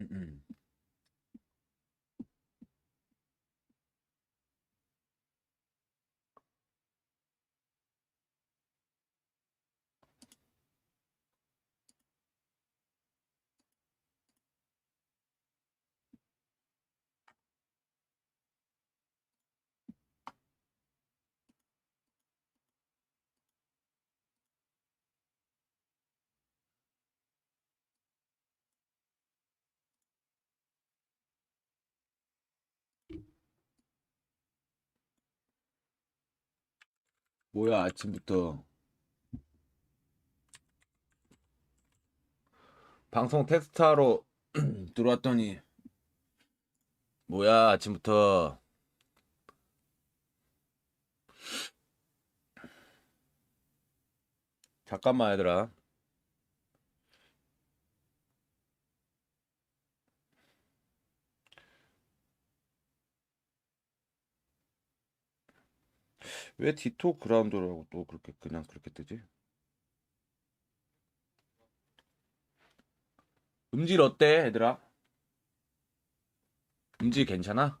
음, 음. 뭐야 아침부터. 방송 테스트하러 들어왔더니 뭐야 아침부터. 잠깐만 얘들아 왜 디토 그라운드라고 또 그렇게 그냥 그렇게 뜨지? 음질 어때, 얘들아? 음질 괜찮아?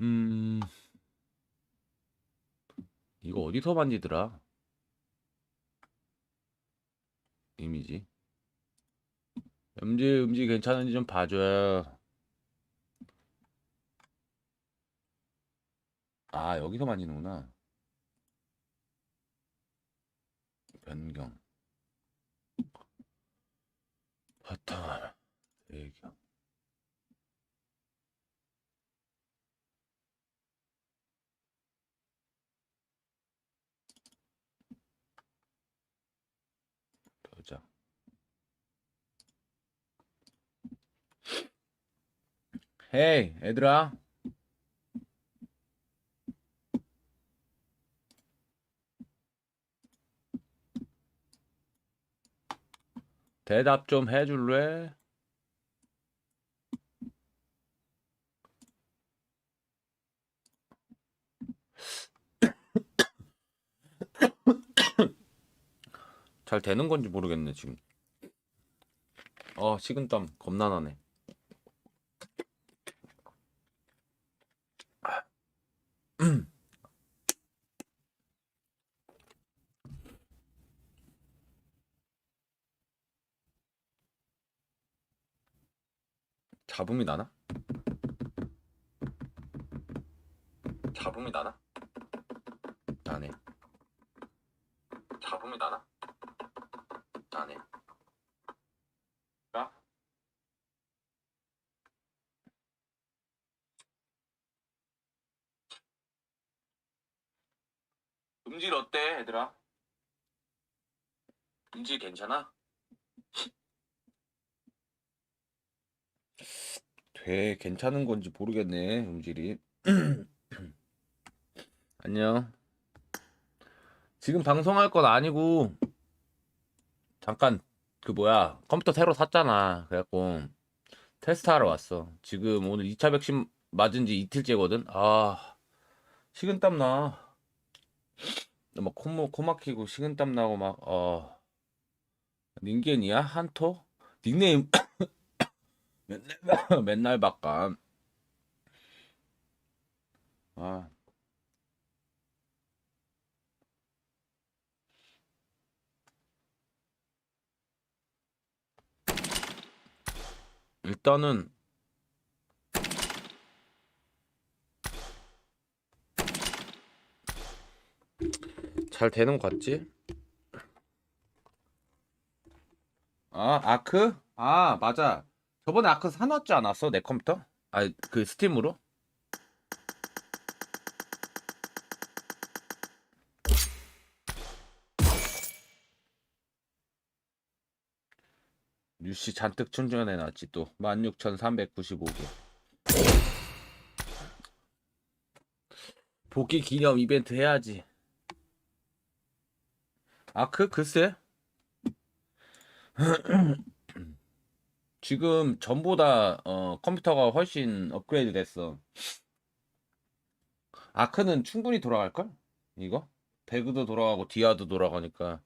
음, 이거 어디서 만지더라? 이미지. 음질, 음질 괜찮은지 좀 봐줘요. 아, 여기서 만지는구나. 변경. 바탕. 배경. 도장. 헤이, 얘들아. 대답 좀 해줄래? 잘 되는 건지 모르겠네, 지금. 어, 식은땀 겁나 나네. 잡음이 나나? 잡음이 나나? 나네. 잡음이 나나? 나네. 나? 음질 어때, 얘들아? 음질 괜찮아? 돼 괜찮은 건지 모르겠네 음질이. 안녕. 지금 방송할 건 아니고 잠깐 그 뭐야 컴퓨터 새로 샀잖아 그래갖고. 테스트하러 왔어. 지금 오늘 2차 백신 맞은 지 이틀째거든? 아 식은땀 나막 코, 코 막히고 식은땀 나고 막어. 닌겐이야? 한토? 닉네임 맨날 맨날 바꿔. 아. 일단은 잘 되는 것 같지? 아, 아크? 아, 맞아. 저번에 아크 사놨지 않았어? 내 컴퓨터? 아, 그 스팀으로? 뉴시 잔뜩 충전해 놨지 또 16,395개 복귀 기념 이벤트 해야지 아크 글쎄 지금 전보다 어, 컴퓨터가 훨씬 업그레이드 됐어. 아크는 충분히 돌아갈걸? 이거? 배그도 돌아가고 디아도 돌아가니까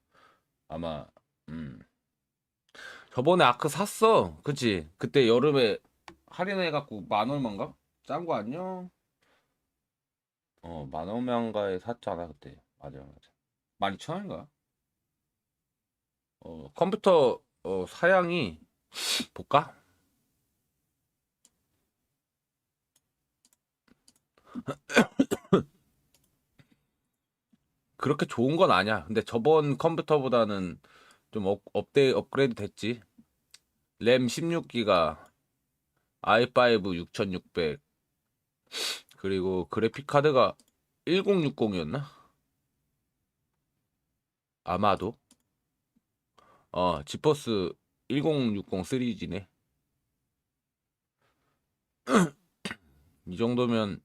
아마 음. 저번에 아크 샀어. 그치? 그때 여름에 할인해갖고 만 얼마인가? 짠거 아니야? 어만 얼마인가에 샀잖아 그때. 맞아 맞아. 만 이천 원인가? 어 컴퓨터 어 사양이 볼까 그렇게 좋은 건 아니야. 근데 저번 컴퓨터보다는 좀 업, 업데 업그레이드 됐지. 램 16기가, i5 6600, 그리고 그래픽 카드가 1060이었나? 아마도. 어, 지퍼스 1060 시리즈네. 이 정도면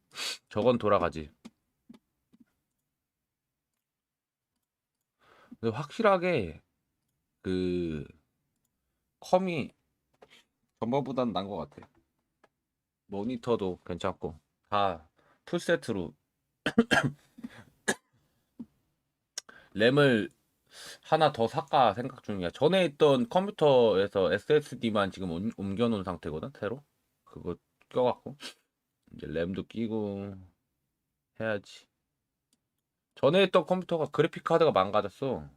저건 돌아가지. 근데 확실하게 그 컴이 전번보다는 난것 같아. 모니터도 괜찮고 다 풀세트로 램을 하나 더 살까 생각 중이야. 전에 있던 컴퓨터에서 SSD만 지금 옮- 옮겨놓은 상태거든 새로. 그거 껴갖고 이제 램도 끼고 해야지. 전에 있던 컴퓨터가 그래픽 카드가 망가졌어.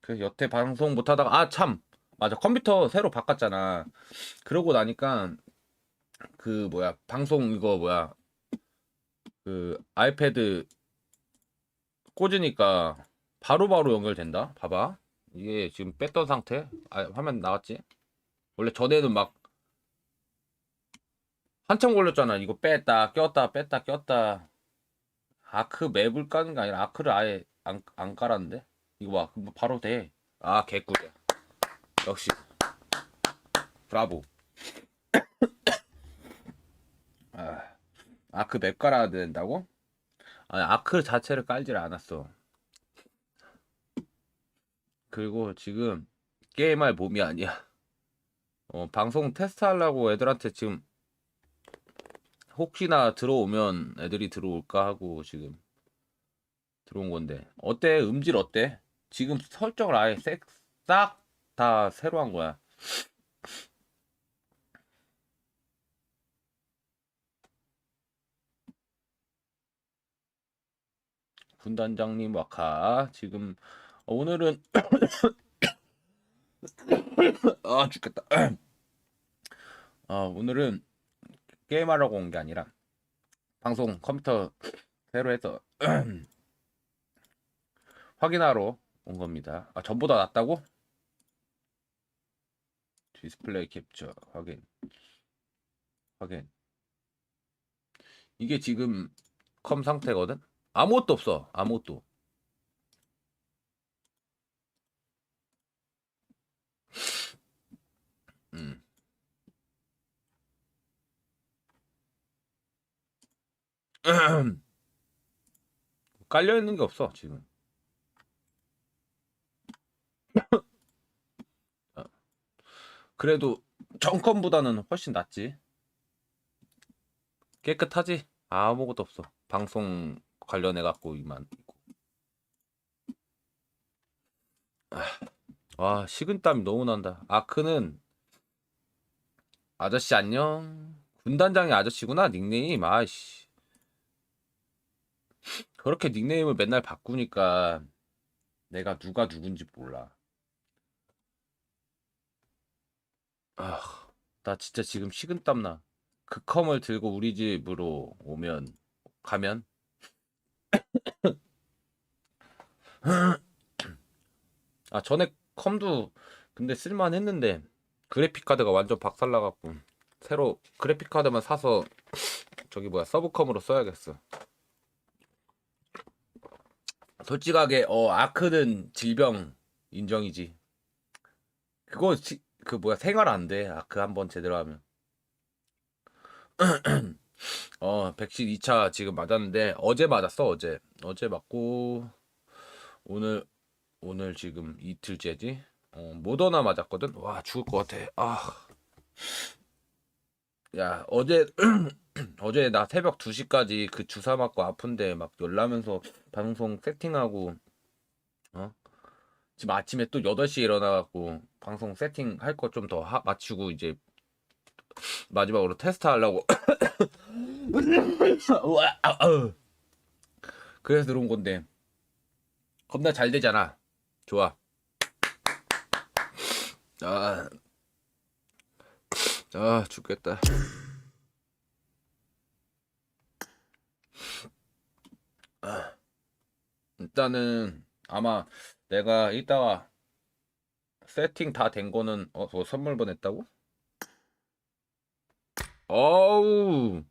그래서 여태 방송 못 하다가 아 참 맞아 컴퓨터 새로 바꿨잖아. 그러고 나니까 그 뭐야 방송 이거 뭐야 그 아이패드 꽂으니까 바로바로 연결된다. 봐봐 이게 지금 뺐던 상태. 아 화면 나왔지? 원래 전에는 막 한참 걸렸잖아. 이거 뺐다 꼈다 뺐다 꼈다. 아크 맵을 까는 게 아니라 아크를 아예 안, 안 깔았는데 이거 봐 바로 돼 아 개꿀이야 역시 브라보 아, 아크 맵 깔아야 된다고? 아니 아크 자체를 깔질 않았어 그리고 지금 게임할 몸이 아니야. 어, 방송 테스트 하려고 애들한테 지금 혹시나 들어오면 애들이 들어올까 하고 지금 들어온 건데. 어때? 음질 어때? 지금 설정을 아예 싹 다 새로 한 거야. 군단장님 와카. 지금 어, 오늘은 아 죽겠다 아 오늘은 게임하려고 온 게 아니라 방송 컴퓨터 새로 해서 확인하러 온 겁니다. 아 전보다 낫다고? 디스플레이 캡처 확인 확인 이게 지금 컴 상태거든? 아무것도 없어 아무것도 깔려 있는 게 없어 지금. 어. 그래도 정컴보다는 훨씬 낫지. 깨끗하지? 아무것도 없어. 방송 관련해 갖고 이만 있고. 아, 와 식은땀이 너무 난다. 아크는 아저씨 안녕. 군단장이 아저씨구나 닉네임. 아이씨. 그렇게 닉네임을 맨날 바꾸니까 내가 누가 누군지 몰라. 아, 나 진짜 지금 식은땀 나. 그 컴을 들고 우리 집으로 오면 가면 아 전에 컴도 근데 쓸만 했는데 그래픽 카드가 완전 박살 나갖고 새로 그래픽 카드만 사서 저기 뭐야 서브컴으로 써야겠어. 솔직하게 어 아크는 질병 인정이지. 그거 지, 그 뭐야 생활 안 돼. 아크 한번 제대로 하면. 어 백신 2차 지금 맞았는데 어제 맞았어 어제 어제 맞고 오늘 오늘 지금 이틀째지. 어 모더나 맞았거든. 와 죽을 것 같아. 아 야 어제 어제 나 새벽 2시까지 그 주사 맞고 아픈데 막 열나면서 방송 세팅하고 어? 지금 아침에 또 8시에 일어나 갖고 방송 세팅 할 거 좀 더 마치고 이제 마지막으로 테스트 하려고. 아, 아우. 그래서 들어온 건데. 겁나 잘 되잖아. 좋아. 아, 아 죽겠다. 아, 일단은 아마 내가 이따가 세팅 다 된 거는 어, 저 선물 보냈다고? 어우!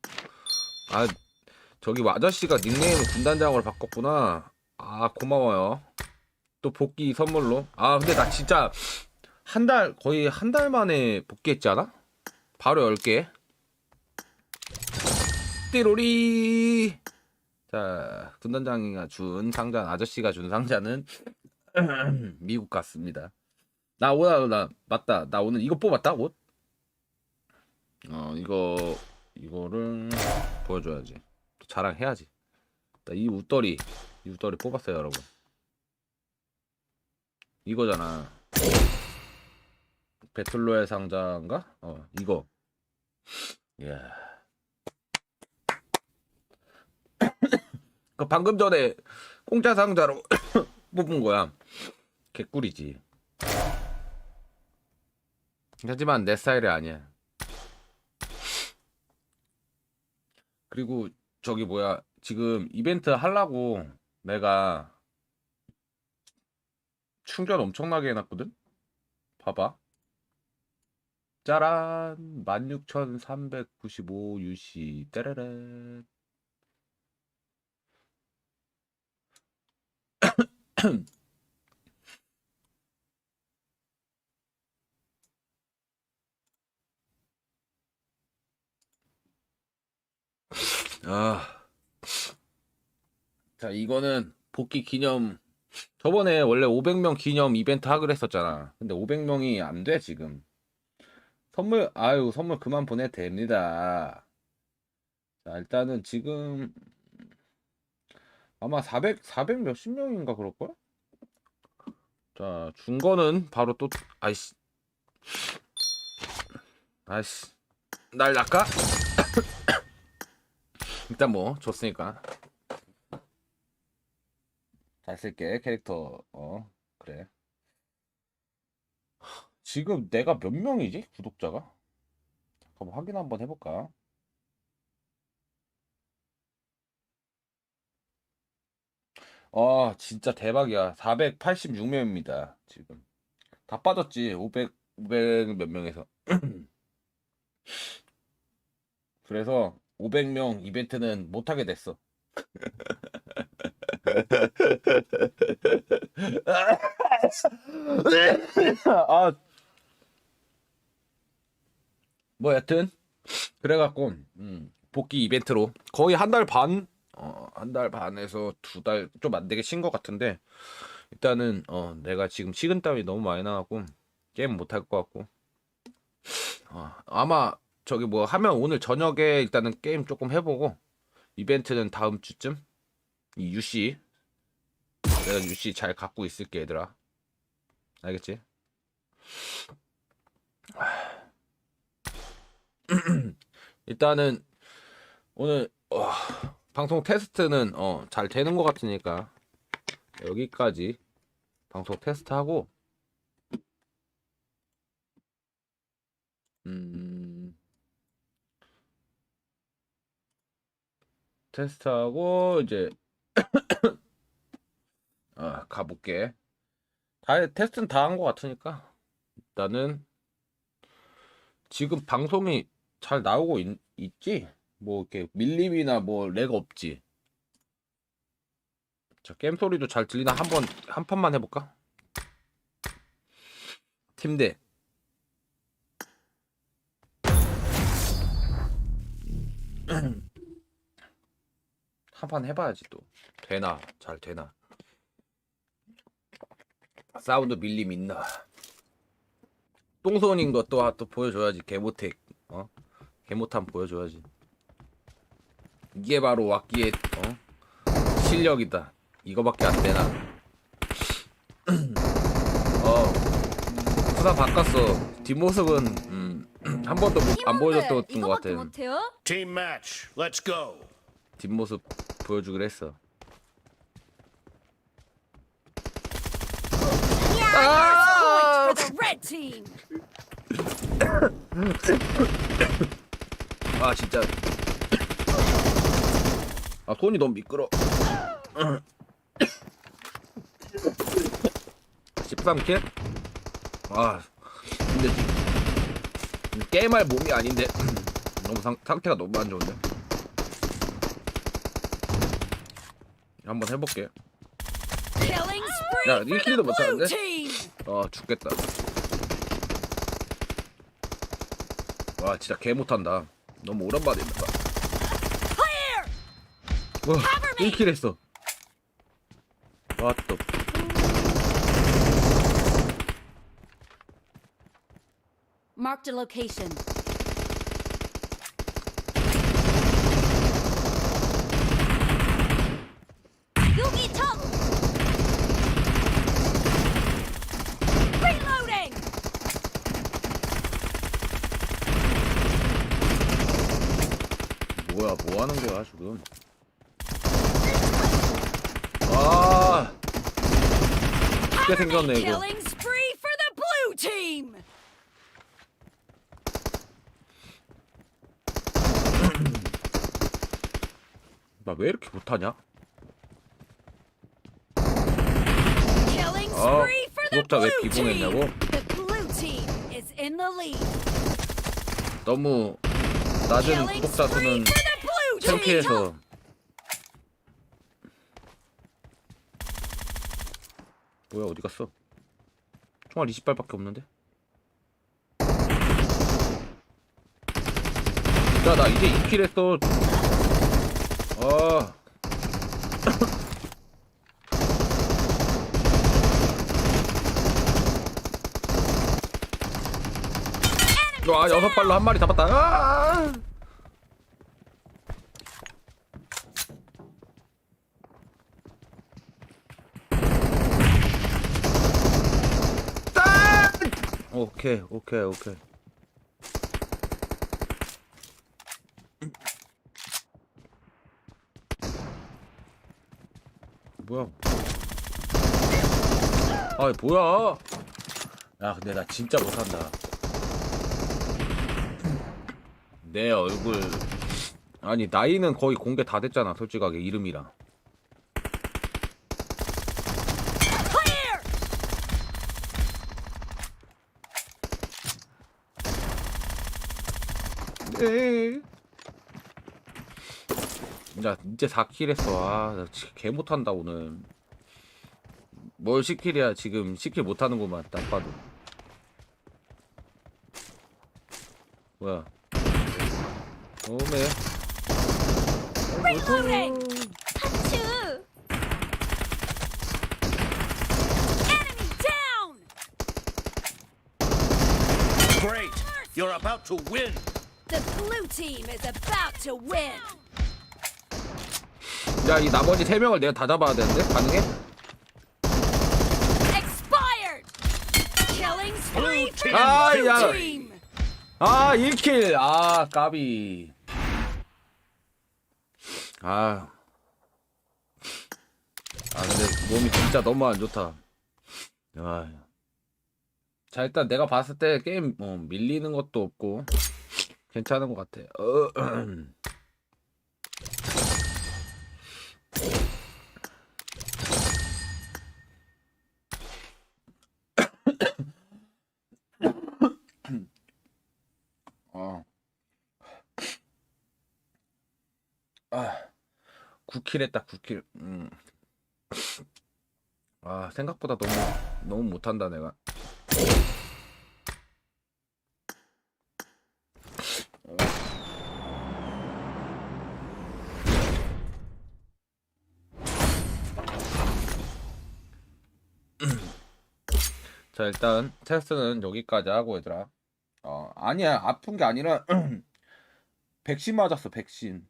아 저기 아저씨가 닉네임을 군단장으로 바꿨구나. 아 고마워요. 또 복귀 선물로? 아 근데 나 진짜 한 달 거의 한 달 만에 복귀했지 않아? 바로 10개. 띠로리. 자 군단장이가 준 상자 아저씨가 준 상자는 미국 갔습니다. 나 오늘 나 맞다. 나 오늘 이거 뽑았다 옷? 어 이거 이거를 보여줘야지. 또 자랑해야지. 나이 웃더리 이 웃더리 뽑았어요 여러분. 이거잖아. 배틀로의 상자인가? 어 이거 예. 그 방금 전에 공짜 상자로 뽑은 거야. 개꿀이지. 하지만 내 스타일이 아니야. 그리고 저기 뭐야 지금 이벤트 하려고 내가 충전 엄청나게 해놨거든? 봐봐 짜란 16,395 UC 때레레 아. 자, 이거는 복귀 기념. 저번에 원래 500명 기념 이벤트 하기로 했었잖아. 근데 500명이 안 돼, 지금. 선물, 아유, 선물 그만 보내도 됩니다. 자, 일단은 지금 아마 400, 400 몇십 명인가 그럴 걸? 자, 준 거는 바로 또, 아이씨. 아이씨. 날 낚아? 일단 뭐 줬으니까 잘 쓸게 캐릭터 어 그래 지금 내가 몇 명이지 구독자가? 한번 확인 한번 해볼까? 아 진짜 대박이야. 486명입니다 지금. 다 빠졌지 500 500 몇 명에서. 그래서 500명 이벤트는 못하게 됐어. 아, 뭐 여튼. 그래갖고 음, 복귀 이벤트로 거의 한 달 반, 어, 한 달 반에서 두 달 좀 안 되게 쉰 것 같은데 일단은 어, 내가 지금 식은땀이 너무 많이 나갖고 게임 못 할 것 같고. 어, 아마 저기 뭐 하면 오늘 저녁에 일단은 게임 조금 해보고 이벤트는 다음 주쯤? 이 유씨. 내가 유씨 잘 갖고 있을게 얘들아. 알겠지? 일단은 오늘 어, 방송 테스트는 어, 잘 되는 것 같으니까 여기까지 방송 테스트하고 음 테스트하고 이제 아, 가볼게. 다 테스트는 다 한 것 같으니까 일단은 지금 방송이 잘 나오고 있, 있지? 뭐 이렇게 밀림이나 뭐 렉 없지? 자 게임 소리도 잘 들리나 한번 한 판만 해볼까? 팀대. 한 판 해봐야지 또. 되나? 잘 되나? 사운드 밀림 있나? 똥손인 것도 또 보여줘야지 개모텍 어 개못함 보여줘야지. 이게 바로 왁기의 어? 실력이다. 이거밖에 안 되나? 어, 수사 바꿨어. 뒷모습은 음, 한 번도 못- 안 보여줬던 것 같아. 못해요? Team match. Let's go. 뒷모습 보여주기로 했어. 아! For the red team. 아 진짜. 아 손이 너무 미끄러. 13킬? 아 근데 게임할 몸이 아닌데 너무 상, 상태가 너무 안 좋은데. 한번 해볼게. 야, for 니 the 킬도 blue 못하는데? team. 아 죽겠다. 와 진짜 개 못한다. 너무 오랜만에 했다. Clear. 와 1킬 했어. 와또 Marked a location. 여기 턱. Reloading. 뭐야 뭐 하는 거야 지금? 아 쉽게 생겼네 이거. Killing spree for the blue team. 나 왜 이렇게 못하냐? Killing 아, spree for the 구독자 왜 blue 비공했냐고? team. The blue team is in the lead. 너무 낮은 Killing 구독자 spree 수는 the. 창피해서 뭐야 어디 갔어? 총알 20발밖에 없는데? 야 나 이제 2킬 했어 아 와 여섯 발로 한 마리 잡았다 아! 오케이 오케이 오케이. 뭐야? 아 뭐야? 야 근데 나 진짜 못한다. 내 얼굴. 아니 나이는 거의 공개 다 됐잖아 솔직하게 이름이랑 네. 야 이제 4킬 했어 아 나 개 못한다 오늘 뭘 10킬이야 지금 10킬 못하는구만 딱 봐도 뭐야 오메 Reloading. 하츄. Enemy down. Great. You're about to win. The blue team is about to win. 야 이 나머지 3명을 내가 다 잡아야 되는데 가능해? Expired. Killing spree for the Ah, blue yeah. team. 아 1킬 아 까비 아. 아 근데 몸이 진짜 너무 안 좋다 아. 자 일단 내가 봤을 때 게임 뭐 밀리는 것도 없고 괜찮은 것 같아 어, 어. 아, 9킬 했다, 9킬. 음. 아, 생각보다 너무, 너무 못한다, 내가. 일단 테스트는 여기까지 하고, 얘들아. 어, 아니야. 아픈 게 아니라, 백신 맞았어 백신.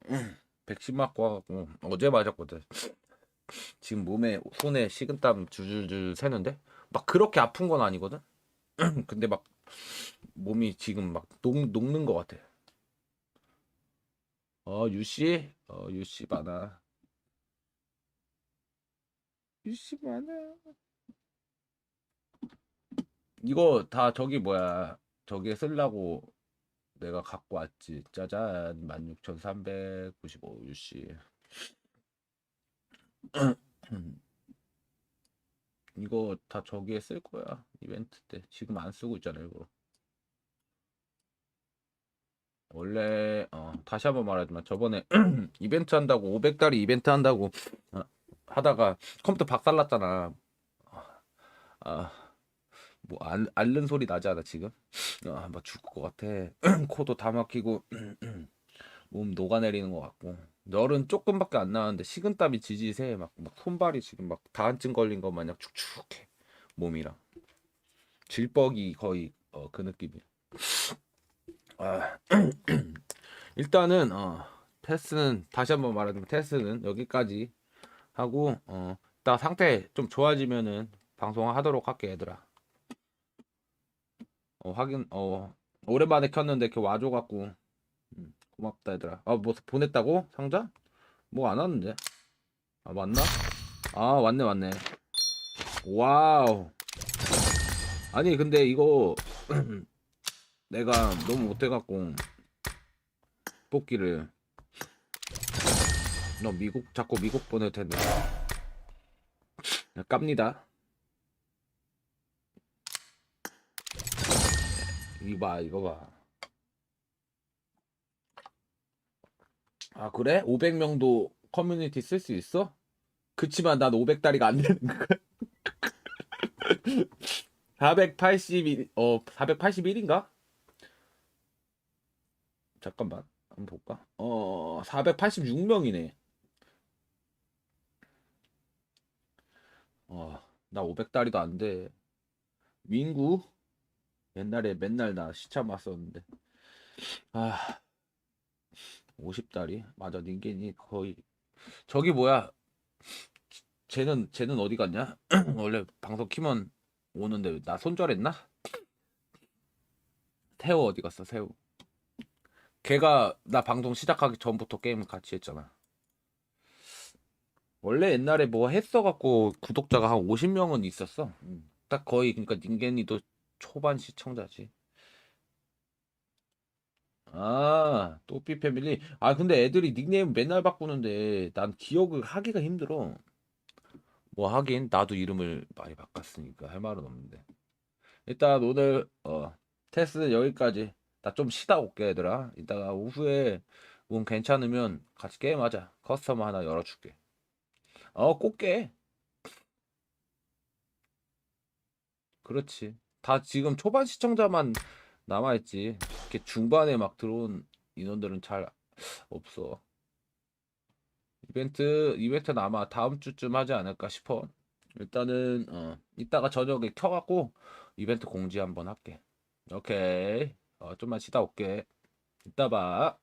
백신 맞고 와갖고 어제 맞았거든. 지금 몸에 손에 식은땀 줄줄줄 새는데? 막 그렇게 아픈 건 아니거든? 근데 막 몸이 지금 막 녹, 녹는 것 같아. 어 유씨? 어 유씨 많아 유씨 많아. 이거 다 저기 뭐야 저기에 쓰려고 내가 갖고 왔지. 짜잔 16,395 유씨 이거 다 저기에 쓸 거야 이벤트 때. 지금 안 쓰고 있잖아 이거. 원래 어, 다시 한번 말하지만 저번에 이벤트 한다고 500달이 이벤트 한다고 어, 하다가 컴퓨터 박살났잖아. 아뭐 앓는 소리 나지 않아 지금? 아, 막 죽을 것 같아. 코도 다 막히고 몸 녹아내리는 것 같고. 열은 조금밖에 안 나는데 식은땀이 지지새 막, 막 손발이 지금 막 다한증 걸린 것 마냥 축축해 몸이랑. 질퍽이 거의 어, 그 느낌이야. 아, 일단은 어, 테스트는 다시 한번 말하자면 테스트는 여기까지 하고 어, 나 상태 좀 좋아지면은 방송하도록 할게 얘들아. 어, 확인 어 오랜만에 켰는데 이렇게 와줘갖고. 음, 고맙다 얘들아. 아뭐 보냈다고? 상자? 뭐 안 왔는데? 아 맞나? 아 왔네 왔네. 와우. 아니 근데 이거 내가 너무 못해갖고 뽑기를 너 미국 자꾸 미국 보낼 텐데 야, 깝니다 이거 봐 이거 봐 아 그래? 500명도 커뮤니티 쓸 수 있어? 그치만 난 500다리가 안 되는 거야 481, 어 481인가? 잠깐만 한번 볼까? 어 486명이네 어 나 500다리도 안 돼. 민구? 옛날에 맨날 나 시참 왔었는데. 아 50다리? 맞아 닌겐이 거의. 저기 뭐야? 쟤는 쟤는 어디 갔냐? 원래 방송 키면 오는데 나 손절했나? 태호 어디 갔어 태호 걔가 나 방송 시작하기 전부터 게임을 같이 했잖아 원래 옛날에 뭐 했어갖고 구독자가 한 50명은 있었어 음, 딱 거의 그러니까 닌겐이도 초반 시청자지. 아, 또삐 패밀리. 아, 근데 애들이 닉네임 맨날 바꾸는데 난 기억을 하기가 힘들어. 뭐 하긴 나도 이름을 많이 바꿨으니까 할 말은 없는데. 일단 오늘 어 테스트 여기까지. 나 좀 쉬다 올게 얘들아. 이따가 오후에 운 괜찮으면 같이 게임하자. 커스텀 하나 열어줄게. 어, 꼭 깨. 그렇지. 다 지금 초반 시청자만 남아있지. 이렇게 중반에 막 들어온 인원들은 잘 없어. 이벤트, 이벤트는 아마 다음 주쯤 하지 않을까 싶어. 일단은, 어, 이따가 저녁에 켜갖고 이벤트 공지 한번 할게. 오케이. 어, 좀만 쉬다 올게. 이따 봐.